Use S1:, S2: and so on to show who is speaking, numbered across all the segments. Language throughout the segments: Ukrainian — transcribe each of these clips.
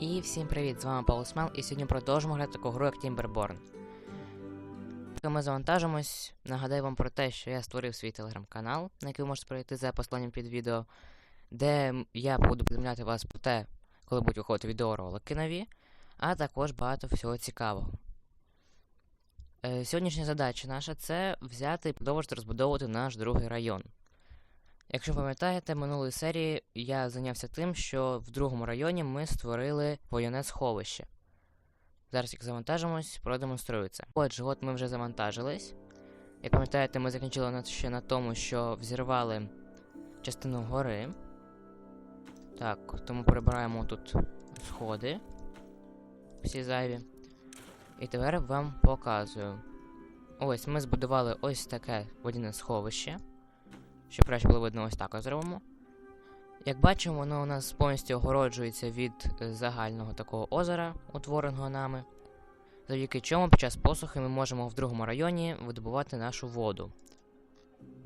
S1: І всім привіт! З вами Павло Смел, і сьогодні продовжимо грати таку гру, як Timberborn. Поки ми завантажимось, нагадаю вам про те, що я створив свій телеграм-канал, на який ви можете перейти за посиланням під відео, де я буду повідомляти вас про те, коли будуть виходити відеоролики нові, а також багато всього цікавого. Е, сьогоднішня задача наша це взяти і продовжити розбудовувати наш другий район. Якщо пам'ятаєте, минулої серії я зайнявся тим, що в другому районі ми створили воєнне сховище. Зараз як завантажимось, продемонструю це. Отже, от ми вже завантажились. Як пам'ятаєте, ми закінчили ще на тому, що взірвали частину гори. Так, тому прибираємо тут сходи. Всі зайві. І тепер вам показую. Ось ми збудували ось таке водяне сховище. Щоб краще було видно, ось так ось зробимо. Як бачимо, воно у нас повністю огороджується від е, загального такого озера, утвореного нами, завдяки чому під час посухи ми можемо в другому районі видобувати нашу воду.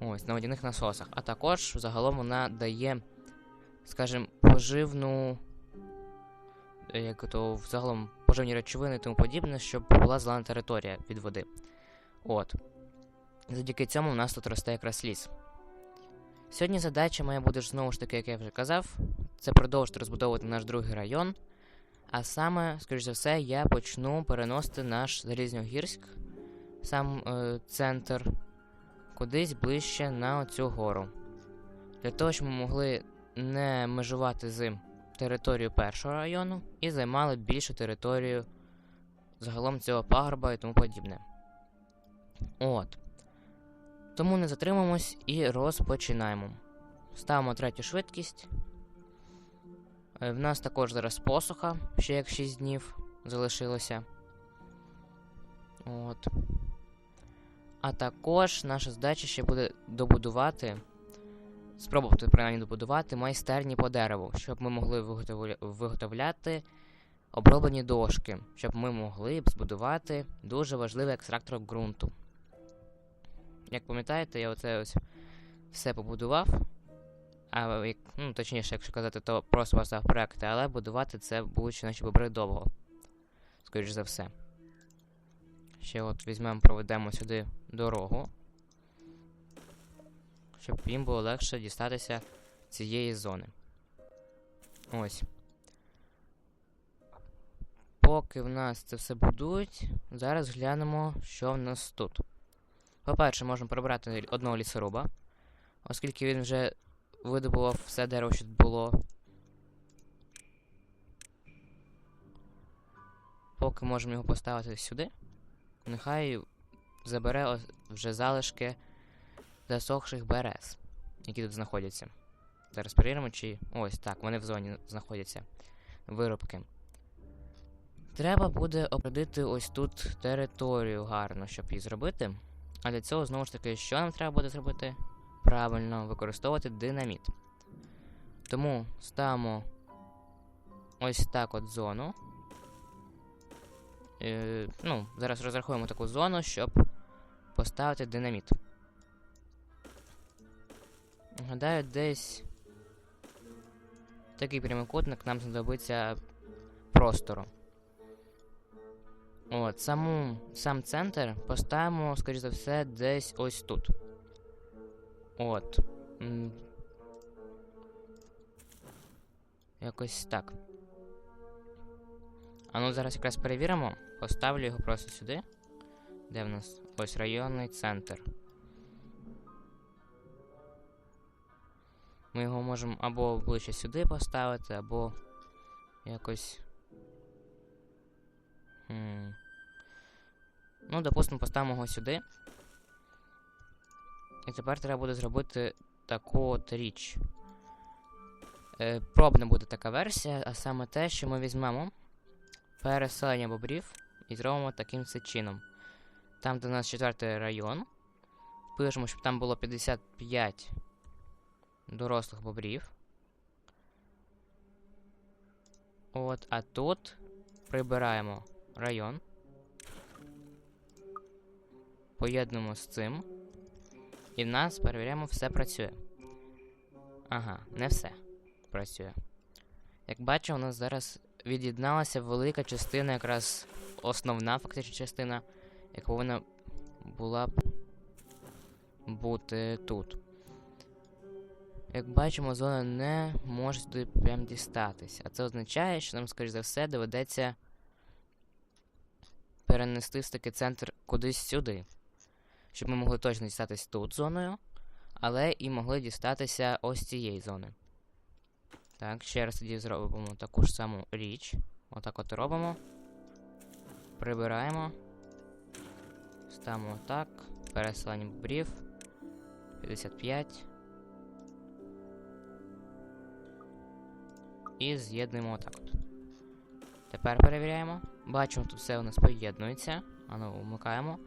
S1: Ось, на водяних насосах. А також загалом вона дає, скажімо, поживну. е, Як то загалом поживні речовини і тому подібне, щоб була зелена територія від води. От. Завдяки цьому у нас тут росте якраз ліс. Сьогодні задача моя буде знову ж таки, як я вже казав, це продовжити розбудовувати наш другий район. А саме, скоріш за все, я почну переносити наш Залізньогірськ, сам е, центр, кудись ближче на оцю гору. Для того, щоб ми могли не межувати з територією першого району і займали більшу територію загалом цього пагорба і тому подібне. От. Тому не затримуємось і розпочинаємо. Ставимо третю швидкість. Е, В нас також зараз посуха, ще як 6 днів залишилося. От. А також наша задача ще буде добудувати, спробувати принаймні добудувати майстерні по дереву, щоб ми могли виготовляти оброблені дошки, щоб ми могли б збудувати дуже важливий екстрактор ґрунту. Як пам'ятаєте, я оце ось все побудував. А як, ну, точніше, якщо казати, то просто поставив проекти, але будувати це будуть наші бобри довго. Скоріш за все. Ще от візьмемо, проведемо сюди дорогу. Щоб їм було легше дістатися цієї зони. Ось. Поки в нас це все будують, зараз глянемо, що в нас тут. По-перше, можемо прибрати одного лісоруба, оскільки він вже видобував все дерево, що тут було. Поки можемо його поставити сюди. Нехай забере вже залишки засохших берез, які тут знаходяться. Зараз перевіримо, чи. Ось так, вони в зоні знаходяться. Виробки. Треба буде определити ось тут територію гарно, щоб її зробити. А для цього, знову ж таки, що нам треба буде зробити? Правильно, використовувати динаміт. Тому ставимо ось так от зону. Е, ну, зараз розрахуємо таку зону, щоб поставити динаміт. Гадаю, десь такий прямокутник нам знадобиться простору. От, саму, сам центр поставимо, скоріш за все, десь ось тут. От. Якось так. А ну зараз якраз перевіримо. Поставлю його просто сюди. Де в нас? Ось районний центр. Ми його можемо або ближче сюди поставити, або якось. Ну, допустимо, поставимо його сюди. І тепер треба буде зробити таку от річ. Е, пробна буде така версія, а саме те, що ми візьмемо переселення бобрів і зробимо таким чином. Там, де у нас четвертий район. Пишемо, щоб там було 55 дорослих бобрів. От, а тут прибираємо район. Поєднуємо з цим. І в нас перевіряємо, все працює. Ага, не все працює. Як бачимо, у нас зараз від'єдналася велика частина, якраз основна фактична частина, яка повинна була б бути тут. Як бачимо, зона не може сюди прям дістатись. А це означає, що нам, скоріш за все, доведеться перенести все-таки центр кудись сюди. Щоб ми могли точно дістатись тут зоною, але і могли дістатися ось цієї зони. Так, ще раз тоді зробимо таку ж саму річ. Отак от робимо. Прибираємо. Ставимо так. Пересилання бобрів. 55. І з'єднуємо отак от. Тепер перевіряємо. Бачимо, тут все у нас поєднується. Ану, вмикаємо.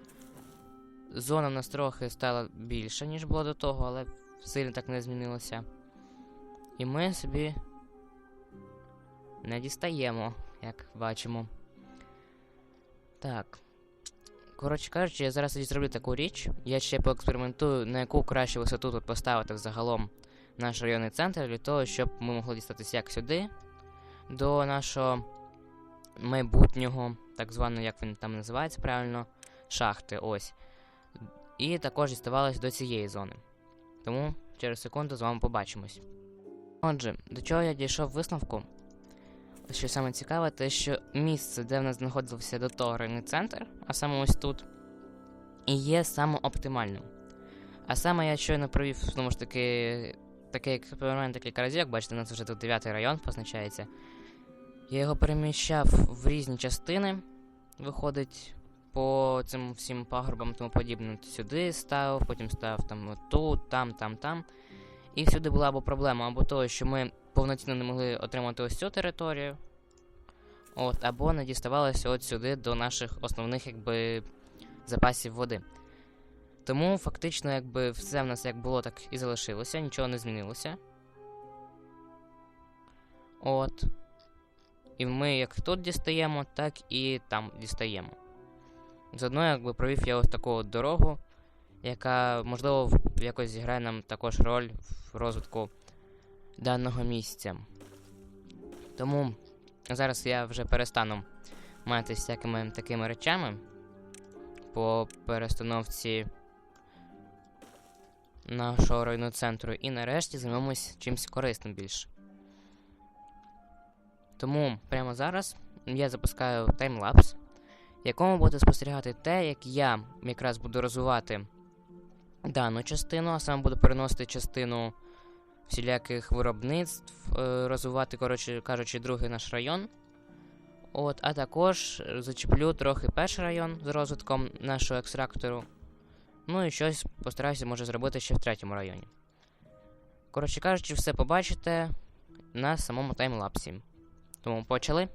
S1: Зона в нас трохи стала більша, ніж було до того, але сильно так не змінилося. І ми собі не дістаємо, як бачимо. Так. Коротше кажучи, я зараз зроблю таку річ. Я ще поекспериментую, на яку кращу висоту тут поставити взагалом наш районний центр, для того, щоб ми могли дістатися як сюди, до нашого майбутнього, так званого, як він там називається правильно, шахти. ось. І також діставалось до цієї зони. Тому через секунду з вами побачимось. Отже, до чого я дійшов висновку? Що саме цікаве, те, що місце, де в нас знаходився до того районний центр, а саме ось тут, і є саме оптимальним. А саме я щойно провів, знову ж таки, такий експеримент декілька разів, як бачите, у нас вже тут 9 район позначається. Я його переміщав в різні частини, виходить, по цим всім пагорбам тому подібним. Сюди ставив, потім ставив там тут, там, там, там. І всюди була або проблема, або того, що ми повноцінно не могли отримати ось цю територію. От, або не діставалося от сюди до наших основних якби, запасів води. Тому фактично, якби все в нас як було, так і залишилося, нічого не змінилося. От. І ми як тут дістаємо, так і там дістаємо. Заодно, якби провів я ось таку от дорогу, яка, можливо, якось зіграє нам також роль в розвитку даного місця. Тому зараз я вже перестану мати всякими такими речами по перестановці нашого районного центру і нарешті займемось чимось корисним більше. Тому прямо зараз я запускаю таймлапс, в якому буде спостерігати те, як я якраз буду розвивати дану частину, а саме буду переносити частину всіляких виробництв, е, розвивати, коротше кажучи, другий наш район. От, а також зачеплю трохи перший район з розвитком нашого екстрактору. Ну і щось постараюся може зробити ще в третьому районі. Коротше кажучи, все побачите на самому таймлапсі. Тому почали.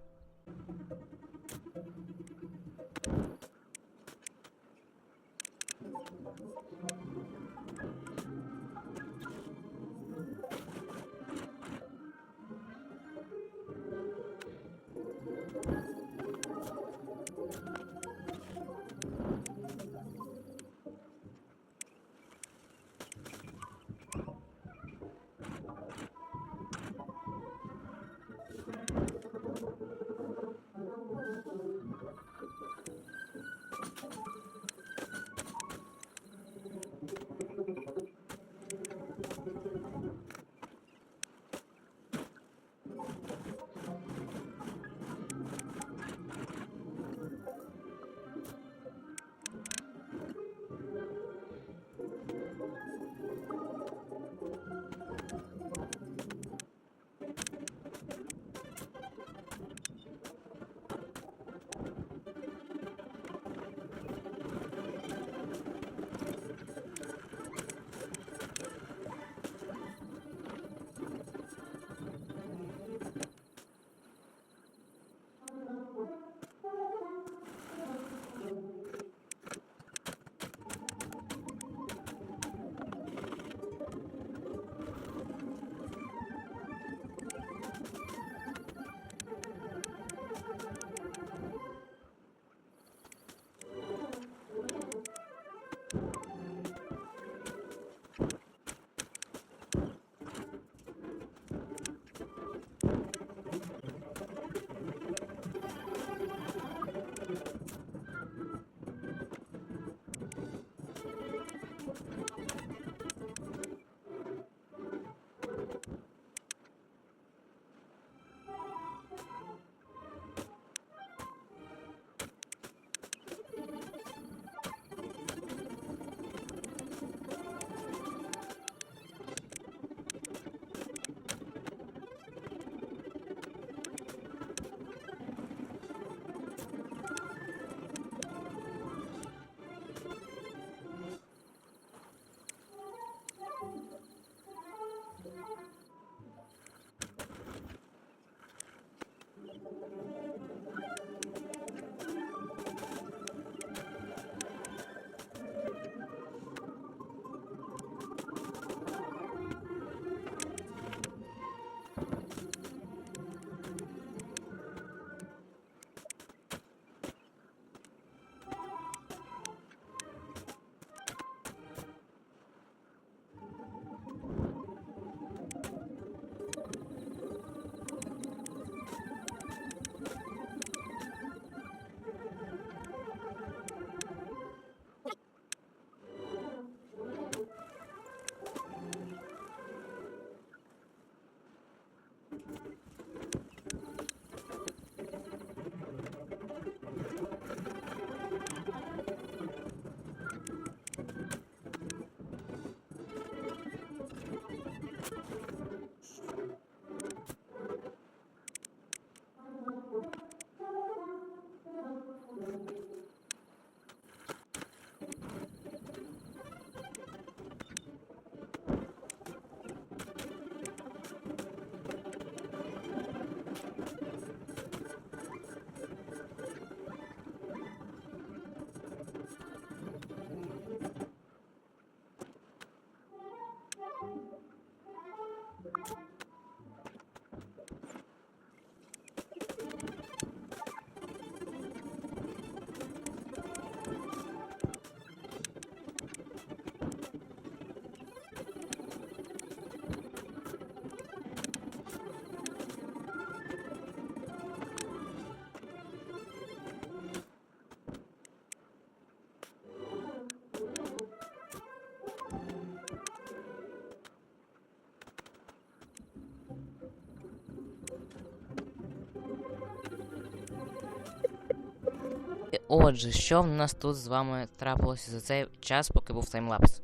S1: Отже, що в нас тут з вами трапилося за цей час, поки був таймлапс?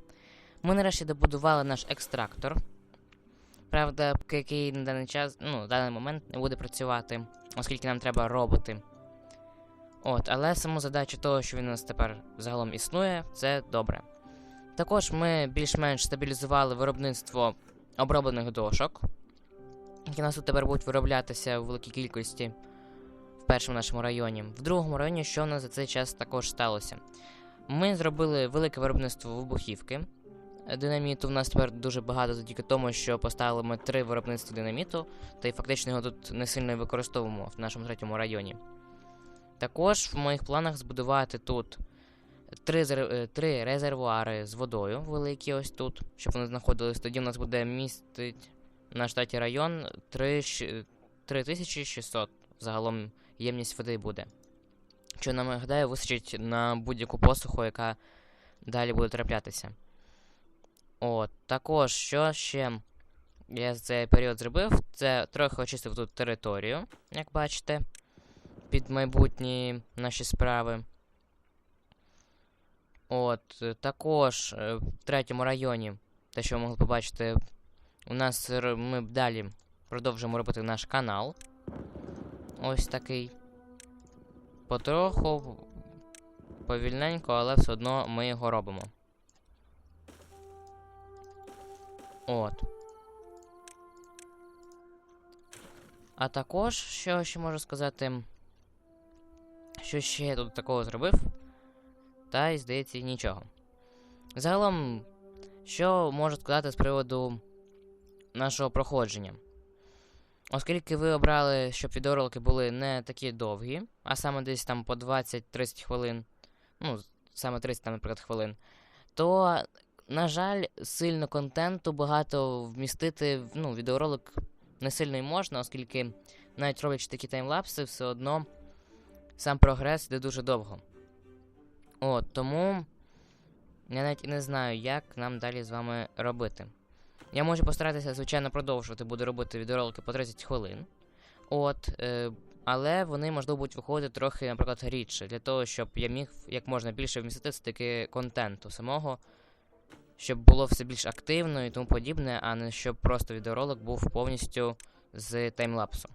S1: Ми нарешті добудували наш екстрактор. Правда, який на даний час, ну, в даний момент не буде працювати, оскільки нам треба роботи. От, але саму задачу того, що він у нас тепер загалом існує, це добре. Також ми більш-менш стабілізували виробництво оброблених дошок, які у нас тут тепер будуть вироблятися у великій кількості в першому нашому районі. В другому районі, що у нас за цей час також сталося? Ми зробили велике виробництво вибухівки. Динаміту в нас тепер дуже багато завдяки тому, що поставили ми три виробництва динаміту, та й фактично його тут не сильно використовуємо в нашому третьому районі. Також в моїх планах збудувати тут три, е, три резервуари з водою великі ось тут, щоб вони знаходились. Тоді в нас буде містить наш третій район 3600 загалом ємність води буде. Що нам гадаю, вистачить на будь-яку посуху, яка далі буде траплятися. От, також, що ще я за цей період зробив, це трохи очистив тут територію, як бачите, під майбутні наші справи. От, також е, в третьому районі, те, що ви могли побачити, у нас ми далі продовжуємо робити наш канал. Ось такий. Потроху, повільненько, але все одно ми його робимо. От. А також, що ще можу сказати, що ще я тут такого зробив, та й здається нічого. Загалом, що можу сказати з приводу нашого проходження? Оскільки ви обрали, щоб відеоролики були не такі довгі, а саме десь там по 20-30 хвилин, ну, саме 30, там, наприклад, хвилин, то, на жаль, сильно контенту багато вмістити, в- ну, відеоролик не сильно й можна, оскільки навіть роблячи такі таймлапси, все одно сам прогрес йде дуже довго. От, тому я навіть і не знаю, як нам далі з вами робити. Я можу постаратися, звичайно, продовжувати, буду робити відеоролики по 30 хвилин. От, е, але вони, можливо, будуть виходити трохи, наприклад, рідше, для того, щоб я міг як можна більше вмістити все-таки контенту самого, щоб було все більш активно і тому подібне, а не щоб просто відеоролик був повністю з таймлапсу.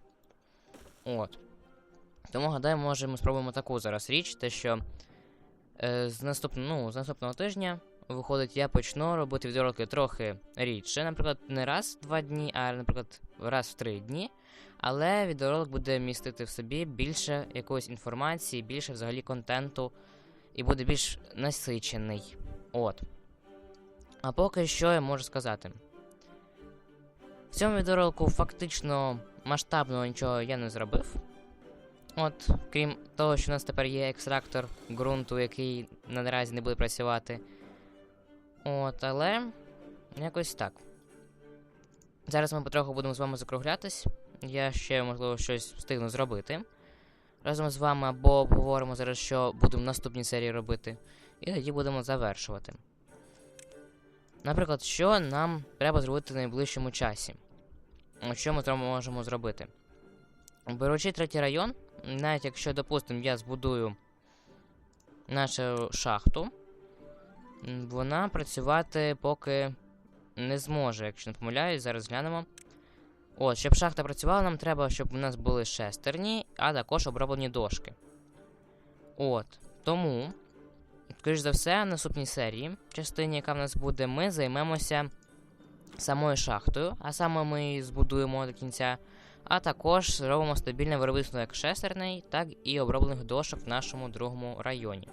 S1: От. Тому, гадаю, може, ми спробуємо таку зараз річ, те, що е, з, наступ... ну, з наступного тижня виходить, я почну робити відеоролики трохи рідше. Наприклад, не раз в два дні, а, наприклад, раз в три дні. Але відеоролик буде містити в собі більше якоїсь інформації, більше взагалі контенту і буде більш насичений. От. А поки що я можу сказати. В цьому відеоролику фактично масштабного нічого я не зробив. От, крім того, що у нас тепер є екстрактор ґрунту, який наразі не буде працювати. От, але якось так. Зараз ми потроху будемо з вами закруглятись. Я ще, можливо, щось встигну зробити. Разом з вами або обговоримо зараз, що будемо в наступній серії робити. І тоді будемо завершувати. Наприклад, що нам треба зробити в найближчому часі? Що ми можемо зробити? Беручи третій район, навіть якщо, допустимо, я збудую нашу шахту, вона працювати поки не зможе, якщо не помиляюсь, зараз глянемо. От, щоб шахта працювала, нам треба, щоб у нас були шестерні, а також оброблені дошки. От. Тому, скоріш за все, в наступній серії, частині, яка в нас буде, ми займемося самою шахтою, а саме ми її збудуємо до кінця. А також зробимо стабільне виробництво як шестерний, так і оброблених дошок в нашому другому районі.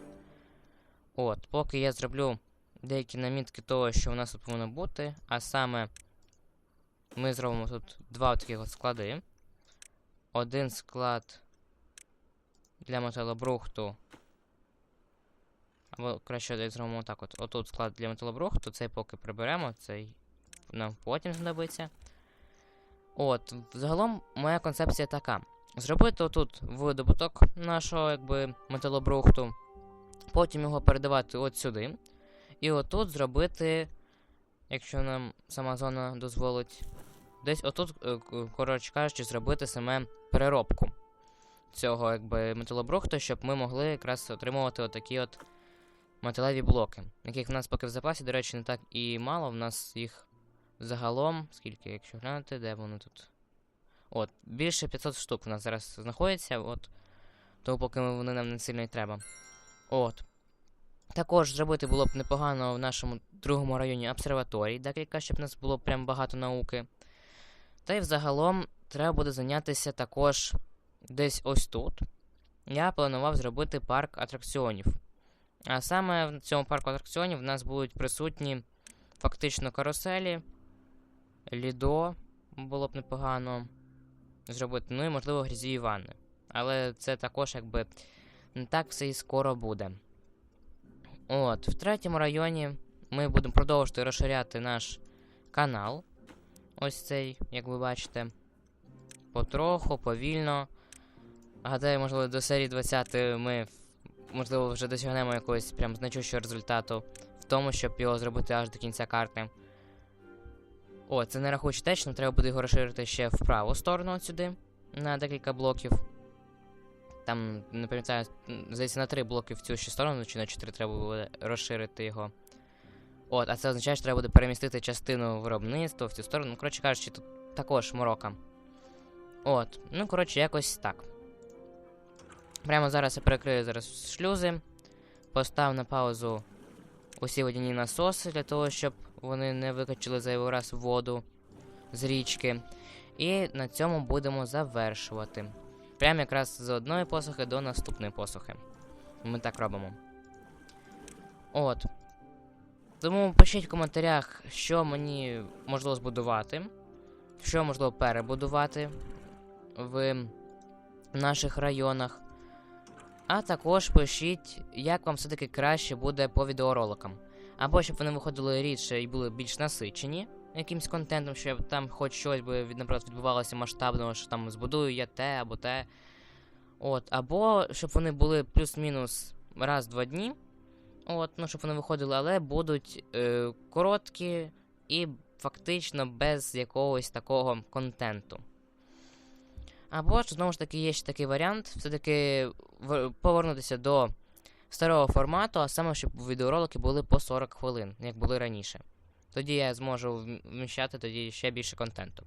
S1: От, поки я зроблю деякі намітки того, що у нас тут повинно бути, а саме ми зробимо тут два таких от склади. Один склад для металобрухту. Або краще зробимо так от. Отут склад для металобрухту, цей поки приберемо, цей нам потім знадобиться. От, загалом моя концепція така. Зробити отут видобуток нашого якби металобрухту, потім його передавати от сюди. І отут зробити, якщо нам сама зона дозволить, десь отут, е, коротше кажучи, зробити саме переробку цього якби металобрухту, щоб ми могли якраз отримувати отакі от металеві блоки, яких в нас поки в запасі, до речі, не так і мало. В нас їх загалом, скільки, якщо глянути, де вони тут. От, більше 500 штук в нас зараз знаходиться, от. Тому поки вони нам не сильно й треба. От. Також зробити було б непогано в нашому другому районі обсерваторій, декілька, щоб в нас було прям багато науки. Та й взагалом треба буде зайнятися також десь ось тут. Я планував зробити парк атракціонів. А саме в цьому парку атракціонів в нас будуть присутні фактично каруселі, лідо було б непогано зробити, ну і можливо грізі ванни. Але це також якби так все і скоро буде. От, в третьому районі ми будемо продовжувати розширяти наш канал. Ось цей, як ви бачите. Потроху, повільно. Гадаю, можливо, до серії 20 ми, можливо, вже досягнемо якогось прям значущого результату в тому, щоб його зробити аж до кінця карти. О, це не рахуючи те, треба буде його розширити ще в праву сторону от сюди, на декілька блоків. Там, не пам'ятаю, здається, на 3 блоки в цю ще сторону, чи на 4 треба буде розширити його. От, а це означає, що треба буде перемістити частину виробництва в цю сторону. Ну, коротше кажучи, тут також морока. От, ну, коротше, якось так. Прямо зараз я перекрию зараз шлюзи. Постав на паузу усі водяні насоси для того, щоб вони не викачали зайвий раз воду з річки. І на цьому будемо завершувати. Прямо якраз з одної посухи до наступної посухи. Ми так робимо. От. Тому пишіть в коментарях, що мені можливо збудувати, що можливо перебудувати в наших районах. А також пишіть, як вам все-таки краще буде по відеороликам. Або щоб вони виходили рідше і були більш насичені якимсь контентом, щоб там хоч щось би наприклад, відбувалося масштабного, що там збудую я те або те. От, або щоб вони були плюс-мінус раз-два дні. От, ну, щоб вони виходили, але будуть е, короткі і фактично без якогось такого контенту. Або ж, знову ж таки, є ще такий варіант, все-таки повернутися до старого формату, а саме, щоб відеоролики були по 40 хвилин, як були раніше. Тоді я зможу вміщати тоді ще більше контенту.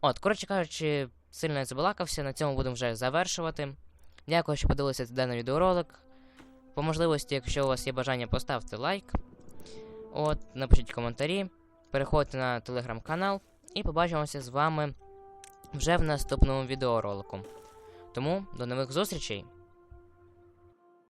S1: От, коротше кажучи, сильно я забалакався, на цьому будемо вже завершувати. Дякую, що подивилися даний відеоролик. По можливості, якщо у вас є бажання, поставте лайк. От, напишіть коментарі, переходьте на телеграм-канал і побачимося з вами вже в наступному відеоролику. Тому до нових зустрічей!